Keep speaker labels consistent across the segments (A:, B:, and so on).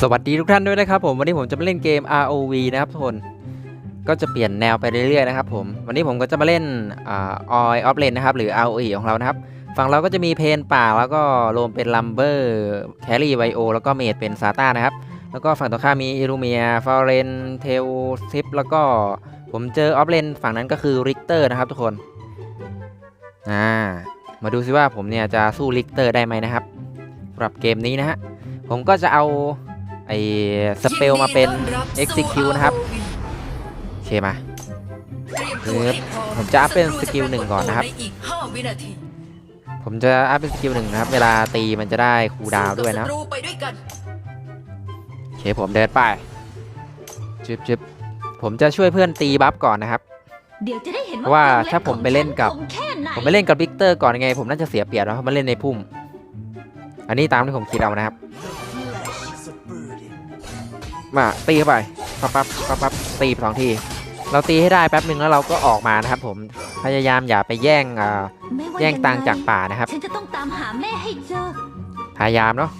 A: สวัสดีทุกท่านด้วยนะครับผมวันนี้ผมจะมาเล่นเกม ROV นะครับทุกคนก็จะเปลี่ยนแนวไปเรื่อยๆนะครับผมวันนี้ผมก็จะมาเล่นอ่า Oil of Lane นะครับหรือ ROE ของเรานะครับฝั่งเราก็จะมีเพนป่าแล้วก็โรมเป็นลัมเบอร์แครี่ไวโอแล้วก็เมดเป็นซาต้านะครับแล้วก็ฝั่งตรงข้ามมีอิรูเมียฟอเรนเทลซิปแล้วก็ผมเจอออฟเลนฝั่งนั้นก็คือริกเตอร์นะครับทุกคนอ่ามาดูซิว่าผมเนี่ยจะสู้ริกเตอร์ได้ไหมนะครับสำหรับเกมนี้นะฮะ ผมก็จะเอาไอ้สเปลมาเป็น execute นะครับ โอเคมาผมจะอัพเป็นสกิลหนึ่งก่อนนะครับ ผมจะอัพเป็นสกิลหนึ่งนะครับ เวลาตีมันจะได้คูดาวด้วยนะโอเคผมเดินไปจึบจึบผมจะช่วยเพื่อนตีบัฟก่อนนะครับ
B: เพ
A: ราะว่าถ้าผมไปเล่นกับ ผมไปเล่นกับวิกเตอร์ก่อนไง ผมน่าจะเสียเปรียบนะเพราะมันเล่นในพุ่ม อันนี้ตามที่ผมคิดเอานะครับ มาตีเข้าไปปั๊บปั๊บปั๊บปั๊บตีไปสองที เราตีให้ได้แป๊บหนึ่งแล้วเราก็ออกมานะครับผมพยายามอย่าไปแย่งอ่า
B: ไม่ว่า
A: แย่งตังค์
B: ไจา
A: กป่านะครับ
B: ฉันจะต้องตามหาแม่ให้เจอ
A: พยายามเนาะ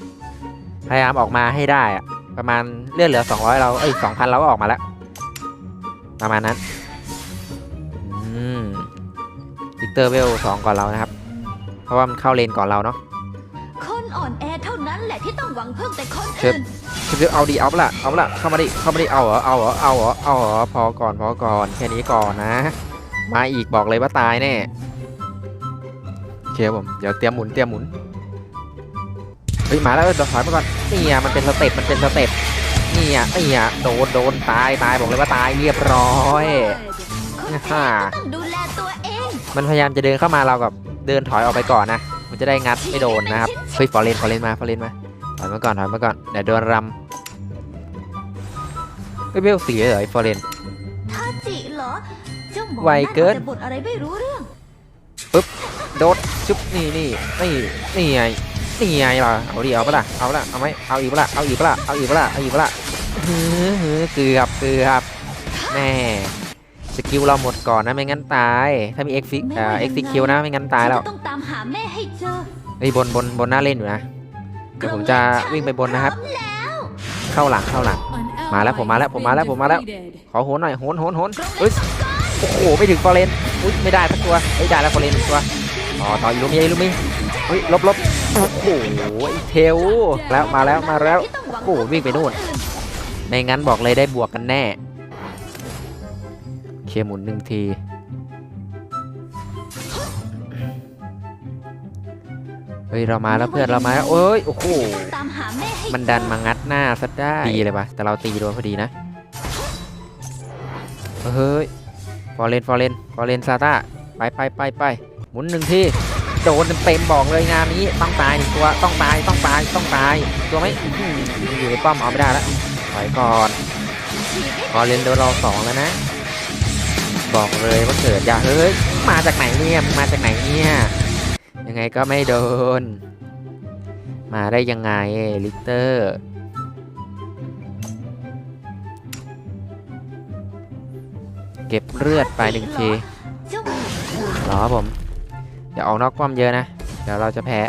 A: พยายามออกมาให้ได้อะประมาณเลือดเหลือ 200 เราเอ้ย2,000 เราก็ออกมาแล้ว ประมาณนั้นอืมวิกเตอร์เวลสองก่อนเรานะครับ เพราะว่ามันเข้าเลนก่อนเราเนาะ
B: คน อ่อนแอเท่านั้นแหละที่ต้องหวังพึ่งแต่คน
A: เชิญ
B: อื่น
A: คือเอาดีเอาปะละเอาปะละเข้ามาดิเข้ามาดิเอาเหรอเอาเหรอเอาเหรอเอาเหรอพอก่อนพอก่อนแค่นี้ก่อนนะ มาอีกบอกเลยว่าตายแน่โอเคครับผมเดี๋ยวเตรียมหมุนเตรียมหมุนเฮ้ยมาแล้วเออเดี๋ยวถอยมาก่อนนี่อะมันเป็นสเต็ปมันเป็นสเต็ปนี่อะนี่อะโดนโดนตายตายบอกเลยว่าตายเรียบร้อย
B: คนแก่
A: ฮ่า
B: ก็ต้องดูแลตัวเอง
A: มันพยายามจะเดินเข้ามาเรากับเดินถอยออกไปก่อนนะมัน จะได้งัดไม่โดนนะครับเฮ้ยฟอร์เรนฟอร์เรนมาฟอร์เรนมาถอยมาก่อนถอยมาก่อนเดี๋ยวโดนรำเฮ้ยเบลสีเลยเหรอไอ้ฟอร์เรน
B: ทาจิเหรอเจ้าหมอ
A: ไวเกินา
B: จะบ่นอะไรไม่รู้เรื่อง
A: โดดชุบนี่นี่นี่นี่ไงนี่ไงล่ะเอาดิเอาปะล่ะเอาปะล่ะเอาไหมเอาอีกปะล่ะเอาอีกปะล่ะเอาอีกปะล่ะเอาอีกปะล่ะฮือฮือเกือบเกือบแม่ สกิลเราหมดก่อนนะไม่งั้นตาย ถ้ามีเอ็กซิ
B: ไม่
A: เอ่อ
B: ว่า
A: เอ็กซิ
B: ยังไง
A: คิวนะไม่งั้นตาย
B: ฉัน
A: แล้ว
B: จะต้องตามหาแม่ให้เจอ
A: เฮ้ยบนบนบนหน้าเล่นอยู่นะเดี๋ยวผมจะวิ่งไปบนนะครับ
B: พร้อมแล้ว
A: เข้าหลังเข้าหลัง มาแล้วผมมาแล้วผมมาแล้วผมมาแล้วขอโหนหน่อยโหนโหนโหนเฮ้ยโอ้โหไม่ถึงฟอร์เรนอุ้ยไม่ได้สักตัวเฮ้ยได้แล้วฟอร์เรนหนึ่งตัวต่อต่ออีลูมิอีลูมิเฮ้ยลบลบโอ้โหไอ้เทลแล้วมาแล้วมาแล้ว
B: ที่ต้องหวัง
A: โอ้โหวิ่งไปนู่น ไม่งั้นบอกเลยได้บวกกันแน่ เคหมุนหนึ่งที เฮ้ย เรามาแล้วเพื่อนเรามาแล้วเอ้ย โอ้โห
B: ตามหาแม่ให้
A: มันดันมางัดหน้าซะได้ดีเลยปะแต่เราตีโดนพอดีนะ เฮ้ย ฟอร์เรนฟอร์เรนฟอร์เรนซาต้า ไปไปไปไปหมุนหนึ่งทีโดนเต็มบอกเลยงานนี้ต้องตายหนึ่งตัวต้องตายต้องตายต้องตายตัวไหมอยู่ในป้อมเอาไม่ได้แล้วถอยก่อนฟอเรนโดนเราสองแล้วนะ บอกเลยว่าเกิดอย่าเฮ้ยมาจากไหนเนี่ยมาจากไหนเนี่ยยังไงก็ไม่โดน มาได้ยังไงลิเตอร์เก็บเลือดไปหนึ่งที
B: เจ้า
A: หรอผมอย่าออกนอกป้อมเยอะนะ เดี๋ยวเราจะแพ้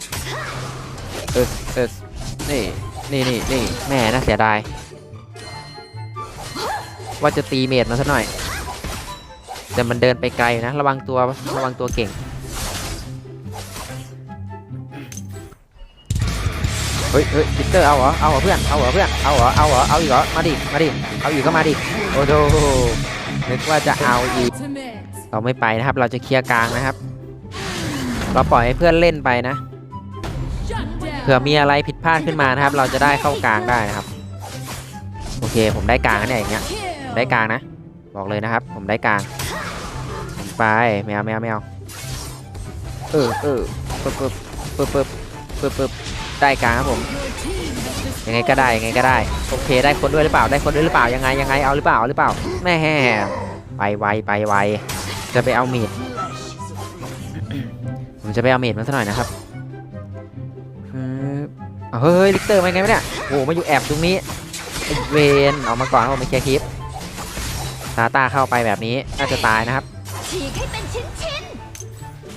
A: เออเออนี่นี่นี่นี่แม่น่าเสียดาย ว่าจะตีเมดมาสักหน่อย แต่มันเดินไปไกลนะ ระวังตัวระวังตัวเก่ง เฮ้ยเฮ้ยพิเตอร์เอาเหรอ เอาเหรอเพื่อน เอาเหรอเพื่อน เอาเหรอ เอาเหรอ เอาอีกเหรอ มาดิ มาดิ เอาอีกก็มาดิ โอ้โหนึกว่าจะเอาอีก เราไม่ไปนะครับ เราจะเคลียร์กลางนะครับ เราปล่อยให้เพื่อนเล่นไปนะ เผื่อมีอะไรผิดพลาดขึ้นมานะครับ เราจะได้เข้ากลางได้นะครับ โอเค ผมได้กลางนะเนี่ยอย่างเงี้ย ผมได้กลางนะ บอกเลยนะครับ ผมได้กลาง ไปแมวแมวแมวเออเออปึ๊บปึ๊บปึ๊บปึ๊บปึ๊บปึ๊บได้กลางครับผมยังไงก็ได้ยังไงก็ได้โอเคได้คนด้วยหรือเปล่าได้คนด้วยหรือเปล่ายังไงยังไงเอาหรือเปล่าเอาหรือเปล่าแม่ไปไวไปไวจะไปเอาเมดผมจะไปเอาเมดมาสักหน่อยนะครับฮึบเฮ้ยลิกเตอร์มาไงวะเนี่ยโอ้โหมาอยู่แอบตรงนี้เวนออกมาก่อนครับผมไปเคลียร์คลิปซาตาเข้าไปแบบนี้น่าจะตายนะครับ
B: ฉีกให้เป็นชิ้นชิ้น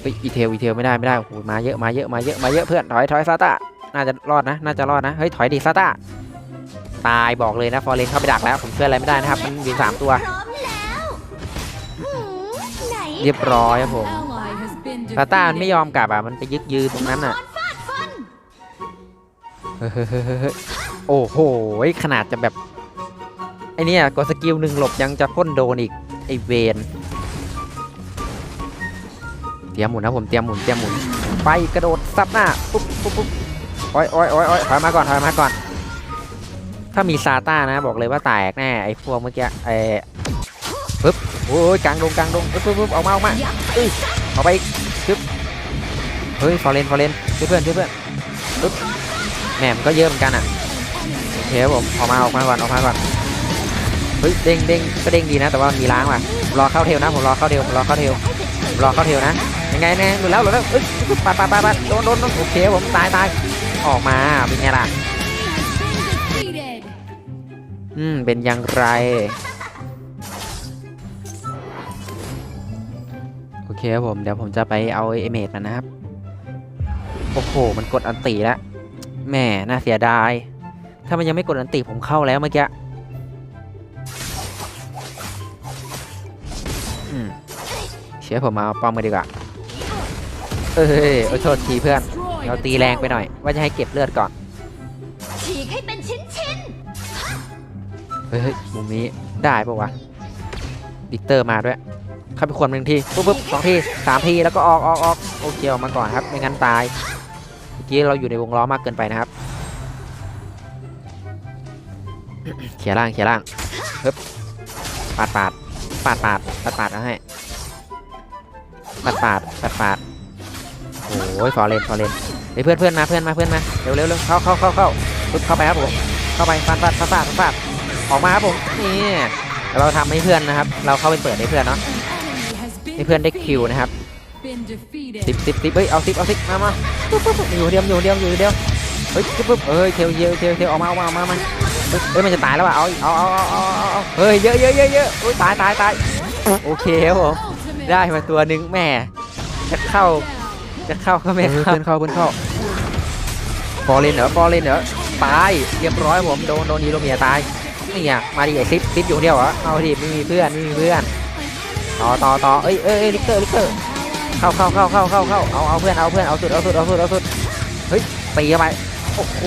A: เฮ้ยอีเทลอีเทลไม่ได้ไม่ได้โอ้โหมาเยอะมาเยอะมาเยอะมาเยอะเพื่อนถอยถอยซาต้าน่าจะรอดนะ น่าจะรอดนะเฮ้ยถอยดิซาต้าตายบอกเลยนะฟอร์เรนเข้าไปดักแล้ว ผมช่วยอะไรไม่ได้นะครับ มันมีสามตัว
B: พร้อมแล้วหืมไหน
A: เรียบร้อยครับผม
C: Ally has been
A: ตาต้ามันไม่
C: defeated.
A: ยอมกลับอะมันไปยึกยือตรงนั้นอะ
B: ฟาดฟัน
A: เฮ้ยเฮ้ยเฮ้ยเฮ้ยโอ้โห ขนาดจะแบบ ไอเนี่ยกดสกิลหนึ่งหลบยังจะพ่นโดนอีก ไอเวน เตรียมหมุนนะผมเตรียมหมุนเตรียมหมุนไปกระโดดซับหน้าปุ๊บปุ๊บปุ๊บโอ้ยโอ้ยโอ้ยโอ้ยถอยมาก่อนถอยมาก่อน ถ้ามีซาต้านะบอกเลยว่าแตกแน่ไอพวกเมื่อกี้ไอ้ปึ๊บโอ้ยกลางดงกลางดงปึ๊บปึ๊บปึ๊บออกมาออกมาเอ้ยเอาไปอีกปึ๊บเฮ้ยฟอร์เรนฟอร์เรนช่วยเพื่อนช่วยเพื่อนปึ๊บแหมมนก็เยอะเหมือนกันอะโอเคครับผมออกมาออกมาก่อนออกมาก่อนเฮ้ยเด้งเด้งก็เด้งดีนะ แต่ว่ามีล้างว่ะรอเข้าเทลนะผมรอเข้าเทลผมรอเข้าเทลผมรอเข้าเทลนะ ยังไงเนี่ยหลุดแล้วหลุดแล้วเอ้ยปาปาปาปาโดนโดนโดนโอเคผมตายตายออกมาเป็นไงล่ะอืมเป็นอย่างไรโอเคครับผมเดี๋ยวผมจะไปเอาเอเมดมานะครับโอ้โหมันกดอันติแล้วแหมน่าเสียดาย ถ้ามันยังไม่กดอันติผมเข้าแล้วเมื่อกี้อืมเชื่อผมมาเอาป้อมกันดีกว่า เอ้ยโอ้ยโทษทีเพื่อน
C: Destroyed
A: เรา
C: a
A: ตีแรงไป
C: tower.
A: หน่อย ว่าจะให้เก็บเลือดก่อน
B: ฉีกให้เป็นชิ้นชิ้น
A: เฮ้ยเฮ้ยมุมนี้ได้ปะวะดิกเตอร์มาด้วยเข้าไปควรหนึ่งทีปุ๊บปุ๊บสองทีสามทีแล้วก็ออกออกออกโอเคออกมาก่อนครับไม่งั้นตายเมื่อกี้เราอยู่ในวงล้อมากเกินไปนะครับเขียร์ล่างเขียร์ล่างฮึบปาดปาดปาดปาดปาดปาดเอาให้ปาดปาดปาดปาด โอ้ยฟอเรนฟอเรนเฮ้ยเพื่อนเพื่อนมาเพื่อนมาเพื่อนมาเร็วเร็วเร็วเข้าเข้าเข้าเข้าปึ๊บเข้าไปครับผมเข้าไปฟาดฟาดฟาดฟาดฟาดออกมาครับผมนี่เราทำให้เพื่อนนะครับ เราเข้าไปเปิดให้เพื่อนเนาะให้เพื่อนได้คิวนะครับสิบสิบสิบเฮ้ยเอาสิบเอาสิบมามาปุ๊บปุ๊บอยู่เดียวอยู่เดียวอยู่เดียวเฮ้ยปุ๊บเฮ้ยเทลเยอะเทลเทลออกมาออกมาออกมามาเฮ้ยเฮ้ยมันจะตายแล้วว่ะเอาเอาเอาเอาเอาเฮ้ยเยอะเยอะเยอะเยอะอุ้ยตายตายตายโอเคครับผมได้มาตัวหนึ่งแม่จะเข้า จะเข้าก็ไม่เข้าเพื่อนเข้าเพื่อนเข้าฟอร์เรนเหรอฟอร์เรนเหรอตายเรียบร้อยผมโดนโดนดีโรเมียตายนี่ไงมาดิไอซิปซิปอยู่คนเดียวเหรอเอาดิไม่มีเพื่อนไม่มีเพื่อนต่อต่อต่อเอ้ยเอ้ยเอ้ยลิกเตอร์ลิกเตอร์เข้าเข้าเข้าเข้าเข้าเข้าเอาเอาเพื่อนเอาเพื่อนเอาสุดเอาสุดเอาสุดเอาสุดเฮ้ยตีเข้าไปโอ้โห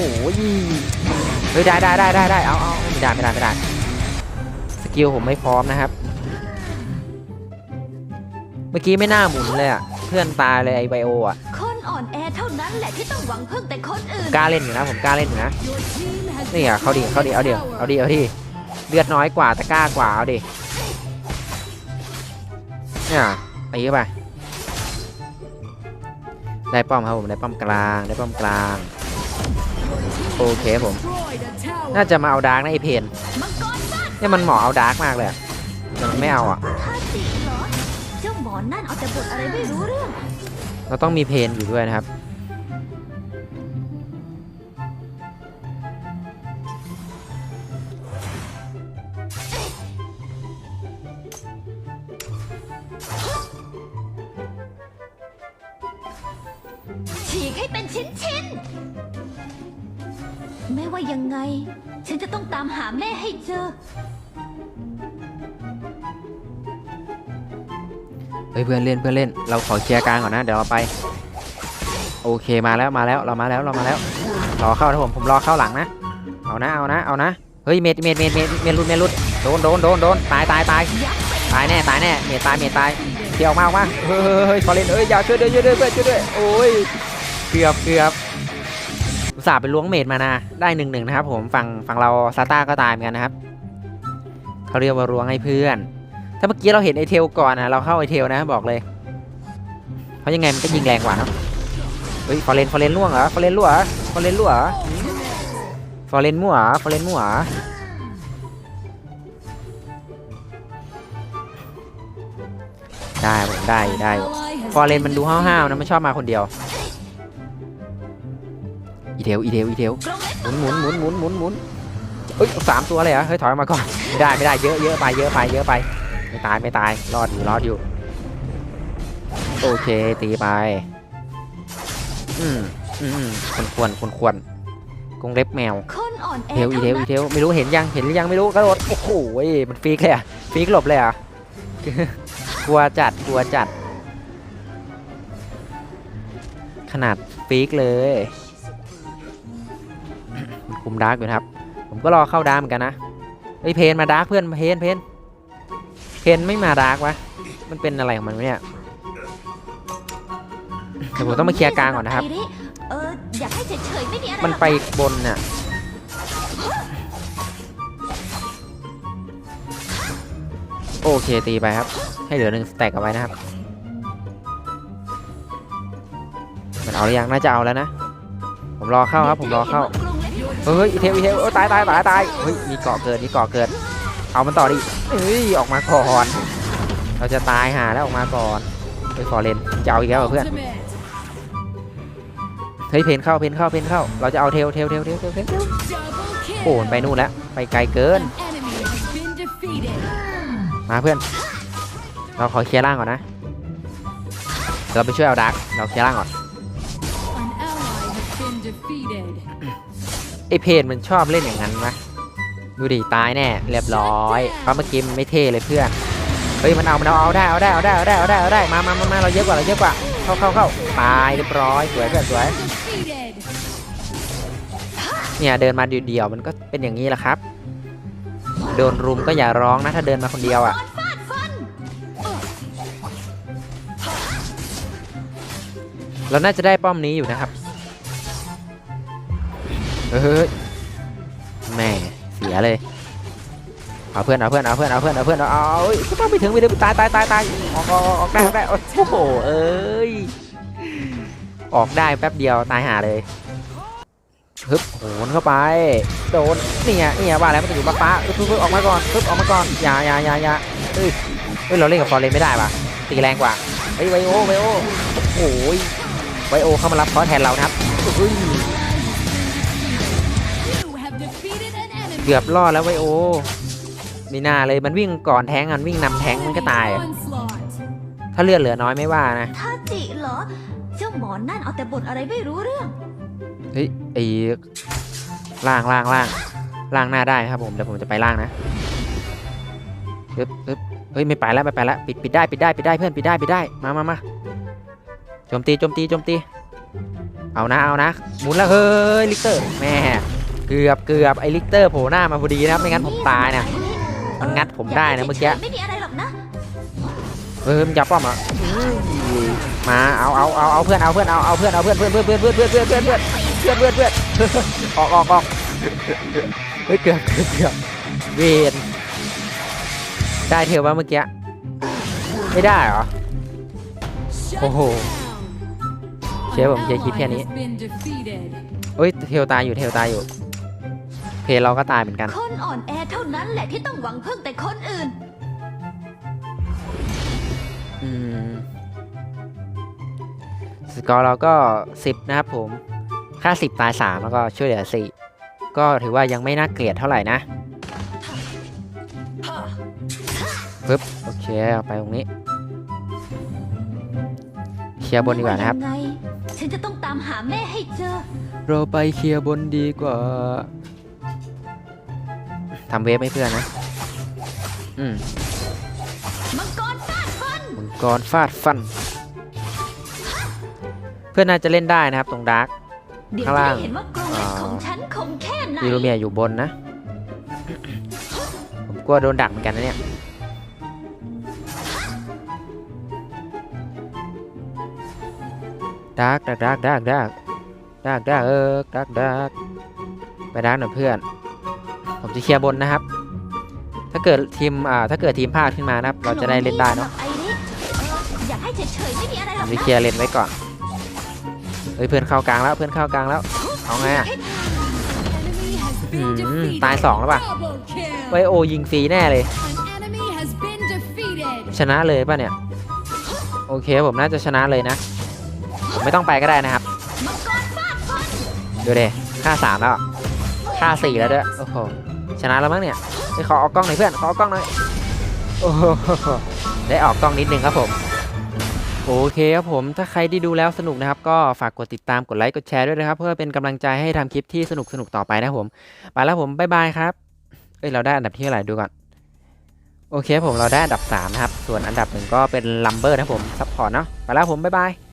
A: เฮ้ยได้ได้ได้ได้ได้เอาเอาไม่ได้ไม่ได้ไม่ได้สกิลผมไม่พร้อมนะครับ เมื่อกี้ไม่น่าหมุนเลยอะ เพื่อนตายเลยไอไบโออะ
B: คนอ่อนแอเท่านั้นแหละที่ต้องหวังพึ่งแต่คนอื่น
A: กล้าเล่นอยู่นะผมกล้าเล่นอยู่นะ
C: Your team has
A: นี่อะเขาดิ
C: destroyed
A: เขาดิ
C: a
A: เอาเดี๋ยว
C: tower.
A: เอาดิเอาดิเลือดน้อยกว่าแต่กล้ากว่าเอาดิเนี่ยตีเข้าไปได้ป้อมครับผมได้ป้อมกลางได้ป้อมกลางโอเคครับผม
C: Destroyed a tower.
A: น่าจะมาเอาดาร์กนะไอเพน
B: มังกรฟาด
A: เนี่ยมันเหมาะเอาดาร์กมากเลยอะแต่มันไม่เอาอะ
B: อนั่นเอาแต่บทอะไรไม่รู้เรื่อง
A: เราต้องมีเพนอยู่ด้วยนะครับ
B: ฉีกให้เป็นชิ้นชิ้นๆไม่ว่ายังไง ฉันจะต้องตามหาแม่ให้เจอ
A: ฮ้ยเพื่อนเล่นเพื่อนเล่น เราขอเคลียร์กลางก่อนนะเดี๋ยวเราไป โอเคมาแล้วมาแล้วเรามาแล้วเรามาแล้วรอเข้านะผมผมรอเข้าหลังนะ เอานะเอานะเอานะเฮ้ยเมดเมดเมดเมดเมดรุดเมดรุดโดนโดนโดนโดนตายตายตายตายแน่ตายแน่เมดตายเมดตายเที่ยวมาออกมาเฮ้ยเฮ้ยเฮ้ยขอเล่นเอ้ยอย่าช่วยด้วยช่วยด้วยเพื่อนช่วยด้วยโอ้ยเกือบเกือบอุตส่าห์ไปล้วงเมดมานะได้หนึ่งหนึ่งนะครับผมฝั่งฝั่งเราซาต้าก็ตายเหมือนกันนะครับเขาเรียกว่าล้วงให้เพื่อน ถ้าเมื่อกี้เราเห็นไอเทลก่อนนะเราเข้าไอเทลนะบอกเลย เพราะยังไงมันก็ยิงแรงกว่าเนอะเฮ้ยฟอร์เรนฟอร์เรนล่วงเหรอฟอร์เรนล่วงเหรอฟอร์เรนล่วงเหรอฟอร์เรนมั่วเฟอร์เรนมั่วได้ผมได้ได้ฟอร์เรนมันดูห้าวๆนะมันชอบมาคนเดียวอีเทลอีเทลอีเทลหมุนหมุนหมุนหมุนหมุนหมุนเฮ้ยสามตัวเลยเหรอเฮ้ยถอยมาก่อนไม่ได้ไม่ได้เยอะเยอะไปเยอะไปเยอะไป ไม่ตายไม่ตายรอดอยู่รอดอยู่ โอเคตีไปอืมอืมอืมควรควรควรควรกงเล็บแมวเทลอีเทลอีเทลไม่รู้เห็นยังเห็นหรือยังไม่รู้กระโดดโอ้โหมันฟีกเลยอะฟีกหลบเลยอะกลัวจัดกลัวจัด ขนาดฟีกเลยคุมดาร์กอยู่นะครับ ผมก็รอเข้าดาร์กเหมือนกันนะเฮ้ยเพนมาดาร์กเพื่อนเพนเพน เพนไม่มาดาร์กวะ มันเป็นอะไรของมันเนี่ยเดี๋ยวผมต้องมาเคลียร์กลางก่อนนะครับ
B: เอออยากให้เฉยๆไม่มีอะไร
A: มันไปบนน่ะ โอเคตีไปครับ ให้เหลือหนึ่งสแต็กเอาไว้นะครับ มันเอาหรือยังน่าจะเอาแล้วนะ ผมรอเข้าครับ ผมรอเข้า เฮ้ยอีเทลอีเทลโอ้ยตายตายตายตายเฮ้ยมีเกาะเกิดมีเกาะเกิด เอามันต่อดิเฮ้ยออกมาก่อน เราจะตายหาแล้วออกมาก่อนไปฟอร์เรนจะเอาอีกแล้วเหรอเพื่อน
C: Ultimate.
A: เฮ้ยเพนเข้าเพนเข้าเพนเข้า เราจะเอาเทลเทลเทลเทลเทลเทล
C: Double
A: โอ้
C: kill.
A: มันไปนู่นแล้วไปไกลเกิน
C: An enemy has been defeated.
A: มาเพื่อน เราขอเคลียร์ล่างก่อนนะ เราไปช่วยเอาดักเราเคลียร์ล่างก่อน
C: An ally has been defeated.
A: ไอเพนมันชอบเล่นอย่างนั้นนะ ดูดิตายแน่เรียบร้อยเพราะเมื่อกี้มันไม่เท่เลยเพื่อนเฮ้ยมันเอามันเอาเอาได้เอาได้เอาได้เอาได้เอาได้เอาได้มามามามาเราเยอะกว่าเราเยอะกว่าเข้าเข้าเข้าตายเรียบร้อยสวยเพื่อนสวยเนี่ยเดินมาเดี่ยวๆมันก็เป็นอย่างนี้แหละครับ โดนรุมก็อย่าร้องนะถ้าเดินมาคนเดียวอะเราน่าจะได้ป้อมนี้อยู่นะครับเฮ้ยแหม่ เสียเลยเอาเพื่อนเอาเพื่อนเอาเพื่อนเอาเพื่อนเอาเพื่อนเอาเอาเอ้ยต้องไปถึงไปถึงตายตายตายตายออกออกออกได้ออกได้โอ้โหเอ้ยออกได้แป๊บเดียวตายหาเลยฮึบโหนเข้าไป โดนเนี่ยเนี่ยว่าแล้วมันจะอยู่ฟ้าฟ้าฮึบฮึบฮึบออกมาก่อนฮึบออกมาก่อนอย่าอย่าอย่าอย่าเฮ้ยเฮ้ยเราเล่นกับฟอร์เรนไม่ได้ป่ะตีแรงกว่าเฮ้ยไวโอไวโอโอ้ยไวโอเข้ามารับคอร์แทนเรานะครับ เกือบรอดแล้วไวโอมีหน้าเลยมันวิ่งก่อนแทงกันวิ่งนำแทงมันก็ตายอะ
C: Onslaught.
A: ถ้าเลือดเหลือน้อยไม่ว่านะ
B: ท่าจิเหรอเจ้าหมอนนั่นเอาแต่บ่นอะไรไม่รู้เรื่อง
A: เฮ้ยไอ้ล่างล่างล่างล่างหน้าได้ครับผมเดี๋ยวผมจะไปล่างนะปึ๊บปึ๊บเฮ้ยไม่ไปแล้วไม่ไปแล้วปิดปิดได้ปิดได้ปิดได้เพื่อนปิดได้ปิดได้มามามาโจมตีโจมตีโจมตี เอานะเอานะหมุนแล้วเฮ้ยลิกเตอร์แม่ เกือบเกือบไอ้ลิกเตอร์โผล่หน้ามาพอดีนะครับไม่งั้นผมตายนะมันงัดผมได้นะเมื่อกี้
B: ไม่มีอะไรหรอกนะ
A: เฮ้ยมันจับป้อมเหรอะมาเอาเอาเอาเอาเพื่อนเอาเพื่อนเอาเอาเพื่อนเอาเพื่อนเพื่อนเพื่อนเพื่อนเพื่อนเพื่อนเพื่อนเพื่อนเพื่อนเพื่อนเพื่อนเพื่อนออกออกออกเฮ้ยเกือบเกือบเกือบเวนได้เทลว่าเมื่อกี้ไม่ได้เหรอ
C: Shut
A: Oh.
C: down.
A: เชื่อผม
C: An
A: เคลียร์คลิปแค่
C: ally
A: นี้
C: has been defeated.
A: เฮ้ยเทลตายอยู่เทลตายอยู่ เพลเราก็ตายเหมือนกัน
B: คนอ่อนแอเท่านั้นแหละที่ต้องหวังพึ่งแต่คนอื่น
A: อืม สกอร์เราก็ 10 นะครับผม ค่า 10 ตาย 3 แล้วก็ช่วยเหลือ 4 ก็ถือว่ายังไม่น่าเกลียดเท่าไหร่นะปึ๊บ โอเค เอาไปตรงนี้ เคลียร์บนดีกว่านะครับ
B: ไม่ยังไงฉันจะต้องตามหาแม่ให้เจอ
A: เราไปเคลียร์บนดีกว่า ทำเวฟให้เพื่อนนะ อืม
B: มังกรฟาดฟัน
A: มังกรฟาดฟัน เพื่อนน่าจะเล่นได้นะครับตรงดาร์กข้างล่าง
B: ด้เห็นว่ากรงเล็บของฉันคงแค่ไหน
A: ยูโรเมียอยู่บนนะ ผมกลัวโดนดักเหมือนกันนะเนี่ยดาร์กดาร์กดาร์กดาร์กดาร์กดาร์กดาร์กเออดาร์กดาร์กไปดาร์กหน่อยเพื่อน จะเคลียร์บนนะครับ ถ้าเกิดทีมอ่าถ้าเกิดทีมพลาดขึ้นมานะครับ เราจะได้เล่นได้เนาะ
B: สำหรับไอริสเอออยากให้เฉยๆไม่มีอะไรห
A: ผ
B: รอก
A: มจะ
B: นะ
A: เคลียร์เลนไว้ก่อนเฮ้ยเพื่อนเข้ากลางแล้วเพื่อนเข้ากลางแล้วเอาไงอะ
C: Enemy has been
A: Hmm,
C: defeated.
A: ตายสองแล้วป่ะ
C: Double kill.
A: ไวโอยิงฟรีแน่เลย
C: An enemy has been defeated.
A: ชนะเลยป่ะเนี่ย โอเคผมน่าจะชนะเลยนะ ผมไม่ต้องไปก็ได้นะครับ
B: มังกรฟาดฟัน
A: ดูเดค่าสามแล้วอะค่าสี่แล้วด้วย โอ้โห ชนะแล้วมั้งเนี่ยไปขอออกกล้องหน่อยเพื่อนขอออกกล้องหน่อยโอ้โหได้ออกกล้องนิดนึงครับผมโอเคครับผมถ้าใครที่ดูแล้วสนุกนะครับ ก็ฝากกดติดตามกดไลค์กดแชร์ด้วยนะครับ เพื่อเป็นกำลังใจให้ทำคลิปที่สนุกสนุกๆต่อไปนะครับผมไปแล้วผมบ๊ายบายครับเอ้ยเราได้อันดับที่เท่าไหร่ดูก่อนโอเคครับผมเราได้อันดับ3นะครับส่วนอันดับหนึ่งก็เป็นลัมเบอร์นะครับผมซัพพอร์ตเนาะไปแล้วผมบ๊ายบาย